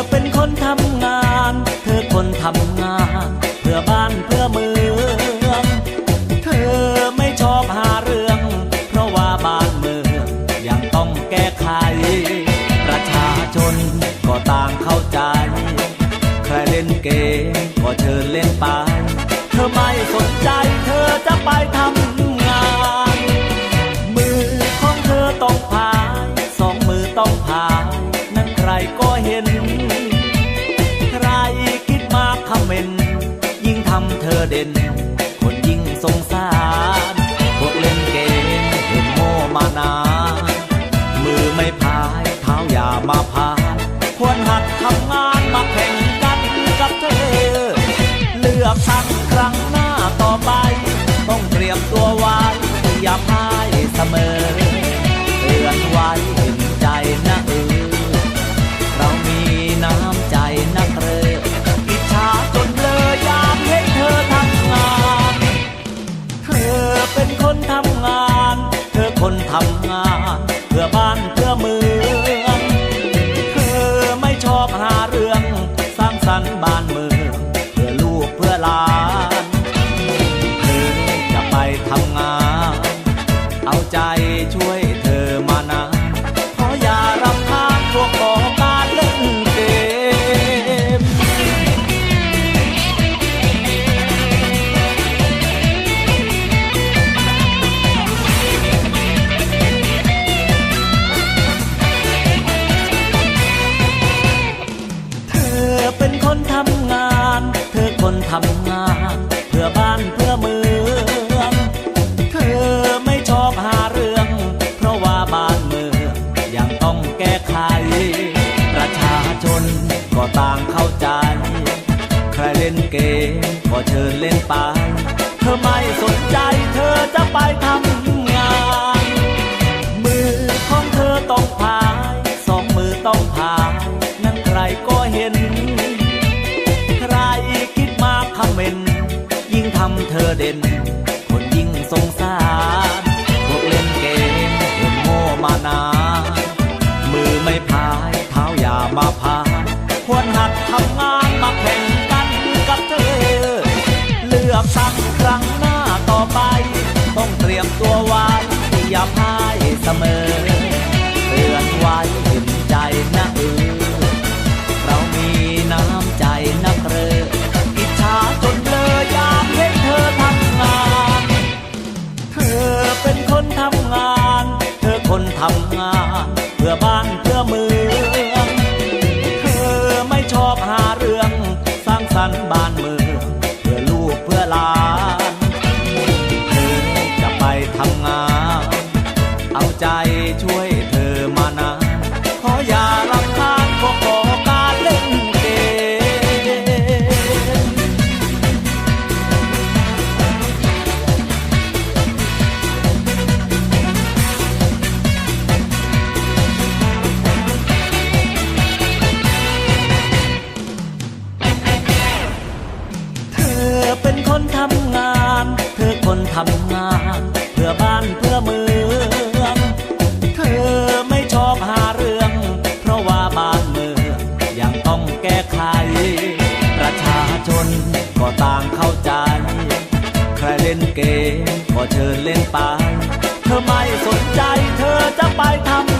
ธอเป็นคนทำงาน เธอคนทำงาน เพื่อบ้านเพื่อเมือง เธอไม่ชอบหาเรื่อง เพราะว่าบ้านเมืองยังต้องแก้ไข ประชาชนก็ต่างเข้าใจ ใครเล่นเกมก็เชิญเล่นไป เธอไม่สนใจ เธอจะไปทำ ทำเธอเด่น คนยิ่งสงสาร พวกเล่นเกมเห็นโง่มานา มือไม่พายเท้าอย่ามาพาควรหัดทำงานมาแข่งกันกับเธอ เลือกทั้งครั้งหน้าต่อไป ต้องเตรียมตัวไว้อย่าพายเสมอ สรรค์บ้านเมือง เพื่อลูกเพื่อหลานเธอจะไปทำงาน เอาใจช่วย ทำงานเพื่อบ้านเพื่อเมือง เธอไม่ชอบหาเรื่อง เพราะว่าบ้านเมืองยังต้องแก้ไข ประชาชนก็ต่างเข้าใจ ใครเล่นเกมก็เชิญเล่นไป เธอไม่สนใจเธอจะไปทำ อเด่น คนยิ่งสงสารพวกเล่นเกมเห็นโง่มานานมือไม่พายเท้าอย่ามาพายควรหัดทำงานมาแข่งกันกับเธอ เลือกสักครั้งหน้าต่อไป ต้องเตรียมตัวไว้อย่าพายเสมอ ทำงาน เพื่อบ้านเพื่อเมืองำงาน เพื่อบ้านเพื่อเมือง เธอไม่ชอบหาเรื่อง เพราะว่าบ้านเมืองยังต้องแก้ไข ประชาชนก็ต่างเข้าใจ ใครเล่นเกมก็เชิญเล่นไป เธอไม่สนใจเธอจะไปทำ